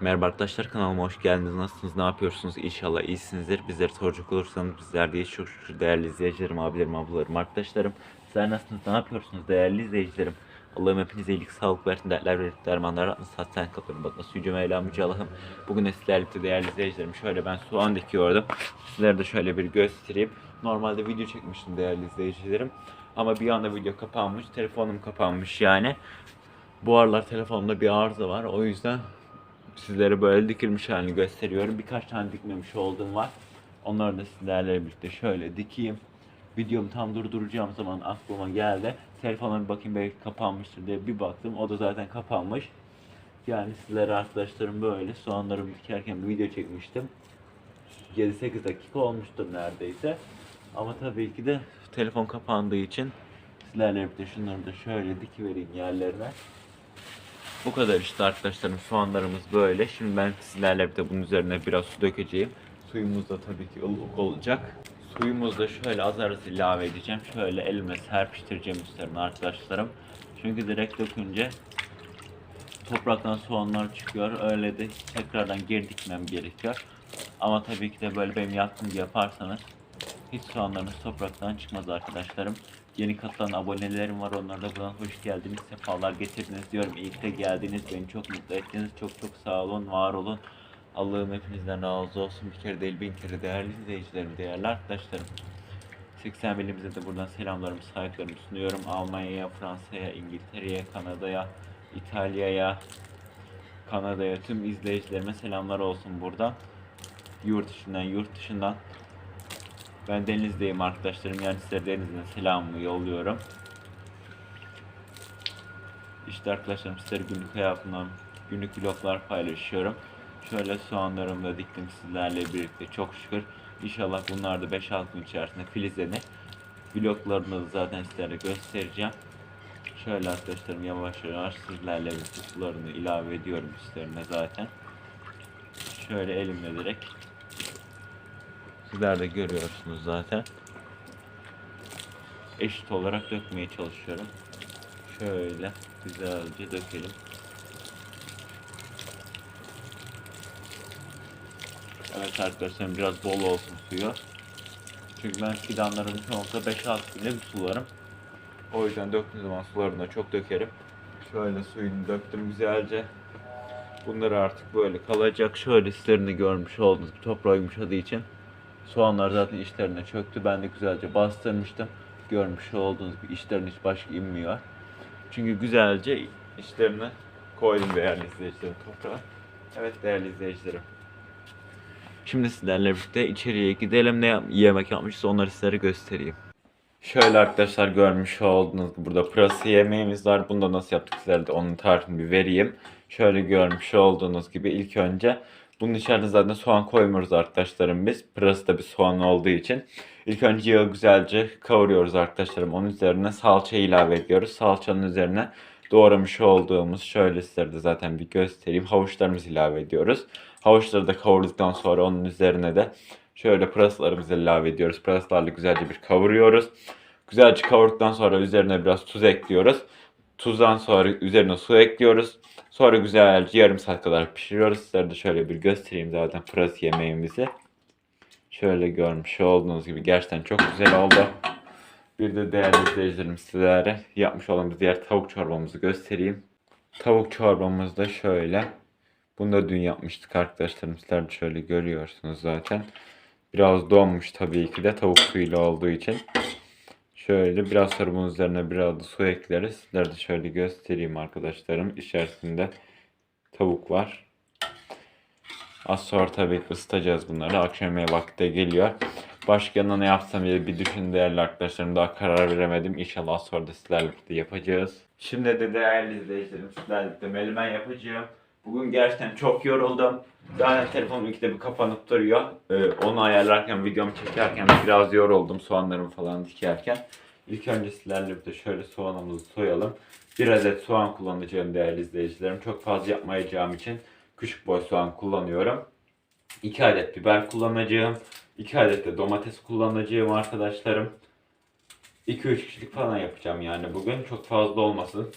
Merhaba arkadaşlar kanalıma hoş geldiniz. Nasılsınız? Ne yapıyorsunuz? İnşallah iyisinizdir. Bizleri soracak olursanız bizler de çok şükür değerli izleyicilerim, abilerim, ablalarım, arkadaşlarım. Sizler nasılsınız? Ne yapıyorsunuz değerli izleyicilerim? Allah'ım hepinize iyilik, sağlık versin, dertler verip dermanlar atın, satsan kapıyorum. Bak nasıl yüce Mevlam Yüce Allah'ım. Bugün de sizlerle değerli izleyicilerim. Şöyle ben soğan dikiyordum. Sizlere de şöyle bir göstereyim. Normalde video çekmiştim değerli izleyicilerim. Ama bir anda video kapanmış. Telefonum kapanmış yani. Bu aralar telefonumda bir arıza var. O yüzden sizlere böyle dikilmiş halini gösteriyorum. Birkaç tane dikmemiş olduğum var. Onları da sizlerle birlikte şöyle dikeyim. Videomu tam durduracağım zaman aklıma geldi. Telefona bir bakayım belki kapanmıştır diye bir baktım. O da zaten kapanmış. Yani sizlere arkadaşlarım böyle soğanlarımı dikerken bir video çekmiştim. 7-8 dakika olmuştur neredeyse. Ama tabii ki de telefon kapandığı için sizlerle birlikte şunları da şöyle dikivereyim yerlerine. Bu kadar işte arkadaşlarım soğanlarımız böyle. Şimdi ben sizlerle birlikte bunun üzerine biraz su dökeceğim. Suyumuz da tabii ki ılık olacak. Suyumuzu da şöyle azar az ilave edeceğim. Şöyle elime serpiştireceğim üstlerine arkadaşlarım. Çünkü direkt dökünce topraktan soğanlar çıkıyor. Öyle de tekrardan geri dikmem gerekiyor. Ama tabii ki de böyle benim yaptığım gibi yaparsanız hiç soğanlarınız topraktan çıkmaz arkadaşlarım. Yeni katılan abonelerim var. Onlara da buradan hoş geldiniz. Sefalar getirdiniz diyorum. Ki de geldiniz. Beni çok mutlu ettiniz. Çok çok sağ olun. Var olun. Allah'ım hepinizden razı olsun. Bir kere değil bin kere değerli izleyicilerim, değerli arkadaşlarım. 80 milimize de buradan selamlarımı, saygılarımı sunuyorum. Almanya'ya, Fransa'ya, İngiltere'ye, Kanada'ya, İtalya'ya, Kanada'ya tüm izleyicilerime selamlar olsun buradan. Yurt içinden, yurt dışından. Ben denizdeyim arkadaşlarım. Yani size denizden selamımı yolluyorum. İşte arkadaşlarım sizlere günlük hayatımdan günlük vloglar paylaşıyorum. Şöyle soğanlarımı da diktim sizlerle birlikte çok şükür. İnşallah bunlar da 5-6 gün içerisinde filizlenir. Vloglarını da zaten sizlere göstereceğim. Şöyle arkadaşlarım yavaş yavaş sizlerle birlikte sularını ilave ediyorum üstlerine zaten. Şöyle elimle direkt Sizler de görüyorsunuz zaten. Eşit olarak dökmeye çalışıyorum. Şöyle güzelce dökelim. Evet arkadaşlar biraz bol olsun suyu. Çünkü ben fidanlarımı çoğunlukla 5-6 günde bir sularım. O yüzden döktüğüm zaman sularını da çok dökerim. Şöyle suyunu döktüm güzelce. Bunları artık böyle kalacak. Şöyle sizlerin de görmüş olduğunuz gibi toprağı yumuşadığı için Soğanlar zaten içlerine çöktü. Ben de güzelce bastırmıştım. Görmüş olduğunuz gibi içlerine hiç başka inmiyor. Çünkü güzelce içlerine koydum değerli izleyicilerim toprağa. Evet değerli izleyicilerim. Şimdi sizlerle birlikte içeriye gidelim. Ne yemek yapmışız onları sizlere göstereyim. Şöyle arkadaşlar görmüş olduğunuz gibi burada pırasa yemeğimiz var. Bunu da nasıl yaptık sizlere de onun tarifini bir vereyim. Şöyle görmüş olduğunuz gibi ilk önce bunun içerisine zaten soğan koymuyoruz arkadaşlarım biz. Pırası da bir soğan olduğu için. İlk önce yağı güzelce kavuruyoruz arkadaşlarım. Onun üzerine salça ilave ediyoruz. Salçanın üzerine doğramış olduğumuz şöyle sizlere de zaten bir göstereyim. Havuçlarımızı ilave ediyoruz. Havuçları da kavurduktan sonra onun üzerine de şöyle pırasalarımızı ilave ediyoruz. Pırasalarla güzelce bir kavuruyoruz. Güzelce kavurduktan sonra üzerine biraz tuz ekliyoruz. Tuzdan sonra üzerine su ekliyoruz. Sonra güzelce yarım saat kadar pişiriyoruz. Sizlere de şöyle bir göstereyim zaten pırasa yemeğimizi. Şöyle görmüş olduğunuz gibi gerçekten çok güzel oldu. Bir de değerli izleyicilerim sizlere yapmış olduğumuz diğer tavuk çorbamızı göstereyim. Tavuk çorbamız da şöyle. Bunu da dün yapmıştık arkadaşlarım. Sizler de şöyle görüyorsunuz zaten. Biraz donmuş tabii ki de tavuk suyuyla olduğu için. Şöyle biraz bunun üzerine biraz da su ekleriz. Sizlere de şöyle göstereyim arkadaşlarım. İçerisinde tavuk var. Az sonra tabii ısıtacağız bunları. Akşam yemeği vakti de geliyor. Başka yanına ne yapsam diye bir düşün değerli arkadaşlarım. Daha karar veremedim. İnşallah sonra da sizlerle yapacağız. Şimdi de değerli izleyicilerim sizlerle birlikte melimen yapacağım. Bugün gerçekten çok yoruldum. Zaten telefonum ikide bir kapanıp duruyor. Ee, onu ayarlarken, videomu çekerken biraz yoruldum soğanlarımı falan dikerken. İlk önce sizlerle birlikte şöyle soğanımızı soyalım. Bir adet soğan kullanacağım değerli izleyicilerim. Çok fazla yapmayacağım için küçük boy soğan kullanıyorum. 2 adet biber kullanacağım. 2 adet de domates kullanacağım arkadaşlarım. 2-3 kişilik falan yapacağım yani bugün. Çok fazla olmasın.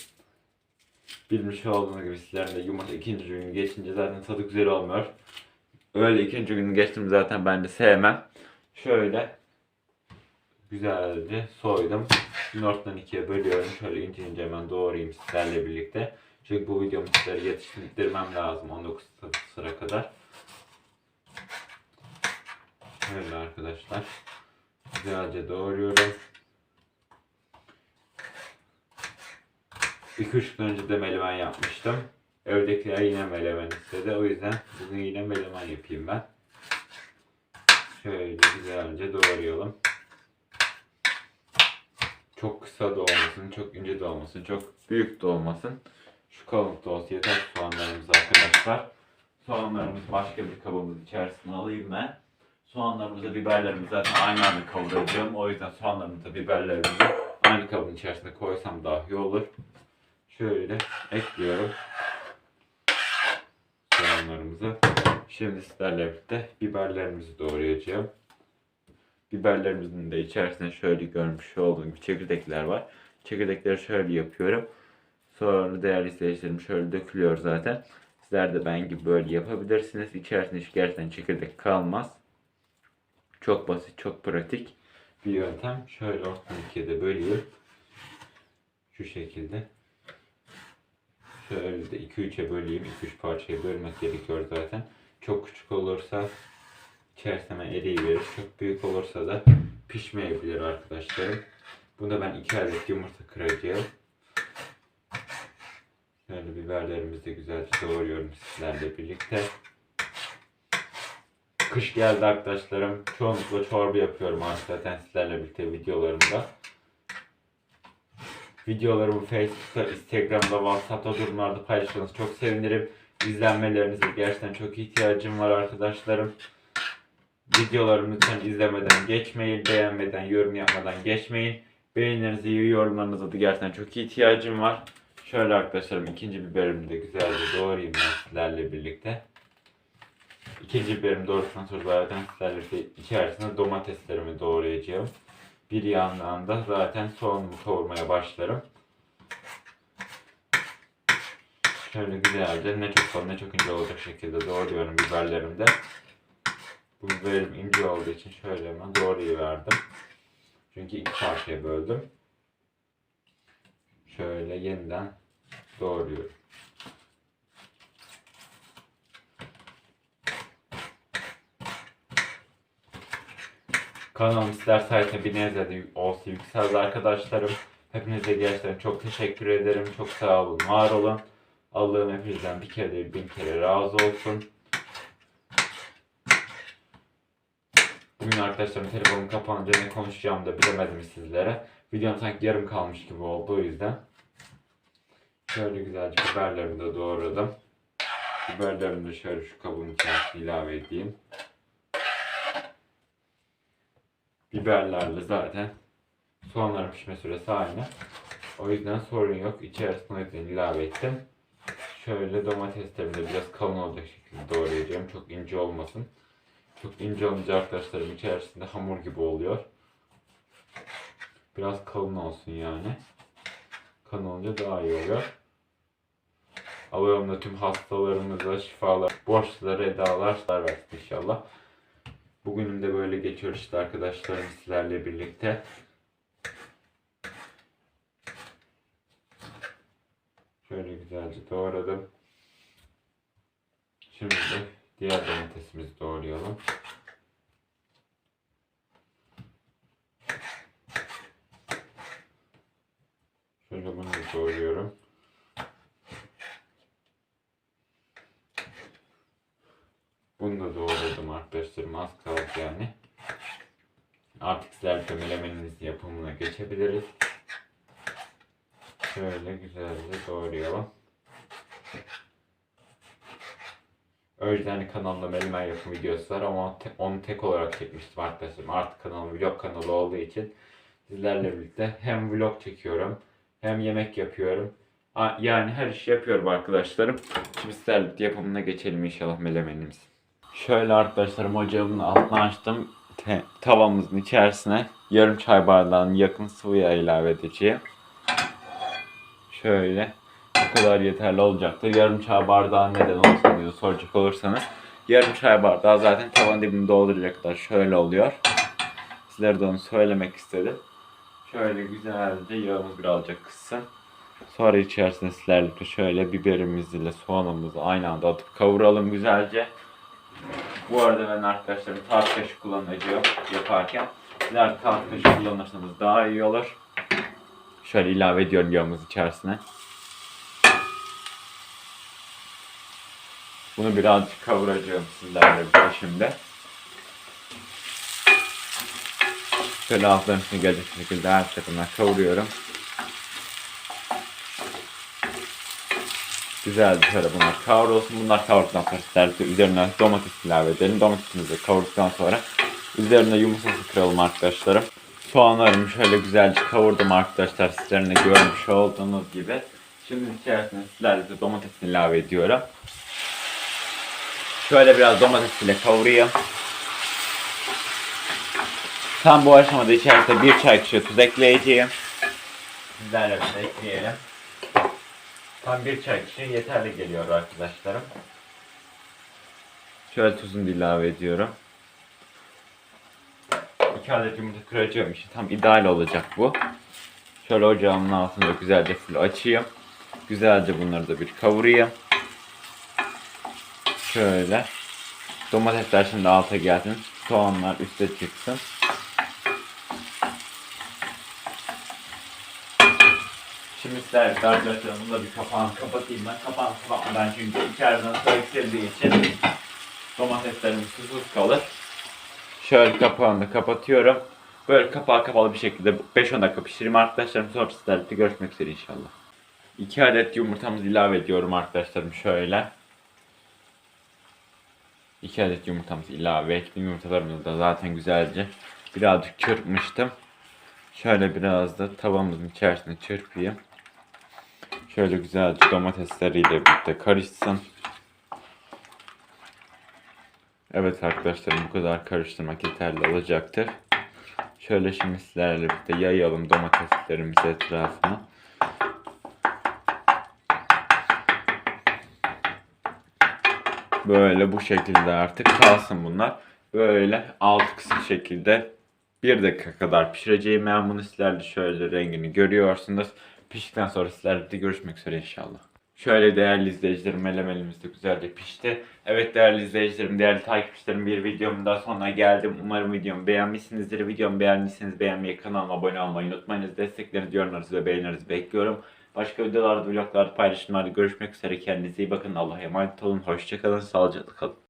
Bilmiş olduğunuz gibi sizlerin de yumurta ikinci gün geçince zaten tadı güzel olmuyor. Öyle ikinci gün geçtim zaten ben de sevmem. Şöyle güzelce soydum. Şimdi ortadan ikiye bölüyorum. Şöyle ince ince hemen doğrayayım sizlerle birlikte. Çünkü bu videomu sizlere yetiştirmem lazım 19 sıra kadar. Şöyle arkadaşlar. Güzelce doğruyorum. 2-3 gün önce de melemen yapmıştım. Evdekiler yine melemen istedi. O yüzden bugün yine melemen yapayım ben. Şöyle güzelce doğrayalım. Çok kısa da çok ince de çok büyük de olmasın. Şu kalınlıkta olsa yeter soğanlarımız arkadaşlar. Soğanlarımız başka bir kabımız içerisine alayım ben. Soğanlarımızı, biberlerimizi zaten aynı anda kavuracağım. O yüzden soğanlarımızı, biberlerimizi aynı kabın içerisine koysam daha iyi olur. Şöyle ekliyorum soğanlarımızı. Şimdi sizlerle birlikte biberlerimizi doğrayacağım. Biberlerimizin de içerisine şöyle görmüş olduğum gibi çekirdekler var. Çekirdekleri şöyle yapıyorum. Sonra değerli izleyicilerim şöyle dökülüyor zaten. Sizler de ben gibi böyle yapabilirsiniz. İçerisinde hiç gerçekten çekirdek kalmaz. Çok basit, çok pratik bir yöntem. Şöyle ortadan ikiye de böleyim. Şu şekilde. Şöyle de 2-3'e böleyim. 2-3 parçaya bölmek gerekiyor zaten. Çok küçük olursa içerisine eriyiverir. Çok büyük olursa da pişmeyebilir arkadaşlarım. Bunda ben 2 adet yumurta kıracağım. Şöyle biberlerimizi de güzelce doğruyorum sizlerle birlikte. Kış geldi arkadaşlarım. Çoğunlukla çorba yapıyorum artık zaten sizlerle birlikte videolarımda. Videolarımı Facebook'ta, Instagram'da, WhatsApp'ta durumlarda paylaşırsanız çok sevinirim. İzlenmelerinize gerçekten çok ihtiyacım var arkadaşlarım. Videolarımı lütfen izlemeden geçmeyin, beğenmeden, yorum yapmadan geçmeyin. Beğenilerinize, yorumlarınıza da gerçekten çok ihtiyacım var. Şöyle arkadaşlarım ikinci biberimi de güzelce doğrayayım ben sizlerle birlikte. İkinci biberimi doğradıktan sonra zaten sizlerle birlikte içerisine domateslerimi doğrayacağım. Bir yandan da zaten soğanumu kavurmaya başlarım. Şöyle güzelce ne çok kalın ne çok ince olacak şekilde doğruyorum biberlerimi de. Bu biberim ince olduğu için şöyle hemen doğrayıverdim. Çünkü iki parçaya böldüm. Şöyle yeniden doğruyorum. Kanalım sizler sayesinde bir nebze de olsa yükseldi arkadaşlarım. Hepinize gerçekten çok teşekkür ederim. Çok sağ olun, var olun. Allah'ım hepinizden bir kere değil bin kere razı olsun. Bugün arkadaşlarım telefonum kapanınca ne konuşacağımı da bilemedim sizlere. Videom sanki yarım kalmış gibi oldu o yüzden. Şöyle güzelce biberlerimi de doğradım. Biberlerimi de şöyle şu kabın içerisine ilave edeyim. Biberlerle zaten soğanların pişme süresi aynı. O yüzden sorun yok. İçerisine o yüzden ilave ettim. Şöyle domateslerimi de biraz kalın olacak şekilde doğrayacağım. Çok ince olmasın. Çok ince olunca arkadaşlarım içerisinde hamur gibi oluyor. Biraz kalın olsun yani. Kalın olunca daha iyi oluyor. Allah'ım da tüm hastalarımıza şifalar, borçlara, edalar versin inşallah. Bugünüm de böyle geçiyor işte arkadaşlarım sizlerle birlikte. Şöyle güzelce doğradım. Şimdi diğer domatesimizi doğrayalım. Şöyle bunu da doğruyorum. Bunu da az kaldı yani. Artık melemenimizin yapımına geçebiliriz. Şöyle güzelce doğrayalım. Önceden kanalımda melemen yapım videosu var ama onu tek olarak çekmiştim arkadaşlarım. Artık kanalım vlog kanalı olduğu için sizlerle birlikte hem vlog çekiyorum hem yemek yapıyorum. Yani her işi yapıyorum arkadaşlarım. Şimdi sizlerle yapımına geçelim inşallah melemenimiz. Şöyle arkadaşlarım ocağımın altını açtım. Te- tavamızın içerisine yarım çay bardağının yakın sıvı yağ ilave edeceğim. Şöyle bu kadar yeterli olacaktır. Yarım çay bardağı neden olsun diye soracak olursanız. Yarım çay bardağı zaten tavan dibini dolduracak kadar şöyle oluyor. Sizlere de onu söylemek istedim. Şöyle güzelce yağımız birazcık kızsın. Sonra içerisine sizlerle şöyle biberimizi ile soğanımızı aynı anda atıp kavuralım güzelce. Bu arada ben arkadaşlarım tahta kaşığı kullanacağım yaparken. Sizler tahta kaşığı kullanırsanız daha iyi olur. Şöyle ilave ediyorum yağımız içerisine. Bunu birazcık kavuracağım sizlerle birlikte şimdi. Şöyle altların üstüne gelecek şekilde her tarafından kavuruyorum. Güzelce şöyle bunlar kavrulsun. Bunlar kavruldıktan sonra sizlerle üzerine domates ilave edelim. Domatesimizi kavurduktan sonra üzerine yumurtası kıralım arkadaşlarım. Soğanlarımı şöyle güzelce kavurdum arkadaşlar. Sizlerin de görmüş olduğunuz gibi. Şimdi içerisine sizlerle de domates ilave ediyorum. Şöyle biraz domates ile kavurayım. Tam bu aşamada içerisine bir çay kaşığı tuz ekleyeceğim. Sizlerle de ekleyelim. Tam bir çay kaşığı yeterli geliyor arkadaşlarım. Şöyle tuzunu ilave ediyorum. 2 adet yumurta kıracağım için tam ideal olacak bu. Şöyle ocağımın altında güzelce full açayım. Güzelce bunları da bir kavurayım. Şöyle. Domatesler şimdi alta gelsin. Soğanlar üste çıksın. Şimdi sizlerle arkadaşlar bunu da bir kapağını kapatayım ben. Kapağını kapatmadan çünkü içeriden söküldiği için domateslerim susuz kalır. Şöyle kapağını da kapatıyorum. Böyle kapağı kapalı bir şekilde 5-10 dakika pişireyim arkadaşlarım. Sonra sizlerle de görüşmek üzere inşallah. 2 adet yumurtamızı ilave ediyorum arkadaşlarım şöyle. 2 adet yumurtamızı ilave ettim. Yumurtalarımızı da zaten güzelce birazcık çırpmıştım. Şöyle biraz da tavamızın içerisine çırpayım. Şöyle güzelce domatesleriyle birlikte karışsın. Evet arkadaşlarım bu kadar karıştırmak yeterli olacaktır. Şöyle şimdi sizlerle birlikte yayalım domateslerimizi etrafına. Böyle bu şekilde artık kalsın bunlar. Böyle alt kısık şekilde bir dakika kadar pişireceğim. Ben bunu sizlerle şöyle rengini görüyorsunuz. Piştikten sonra sizlerle de görüşmek üzere inşallah. Şöyle değerli izleyicilerim melemelimiz de güzelce pişti. Evet değerli izleyicilerim, değerli takipçilerim bir videomun daha sonuna geldim. Umarım videomu beğenmişsinizdir. Videomu beğendiyseniz beğenmeyi, kanalıma abone olmayı unutmayınız. Desteklerinizi, yorumlarınızı ve beğenilerinizi bekliyorum. Başka videolarda, vloglarda, paylaşımlarda görüşmek üzere. Kendinize iyi bakın. Allah'a emanet olun. Hoşçakalın. Sağlıcakla kalın.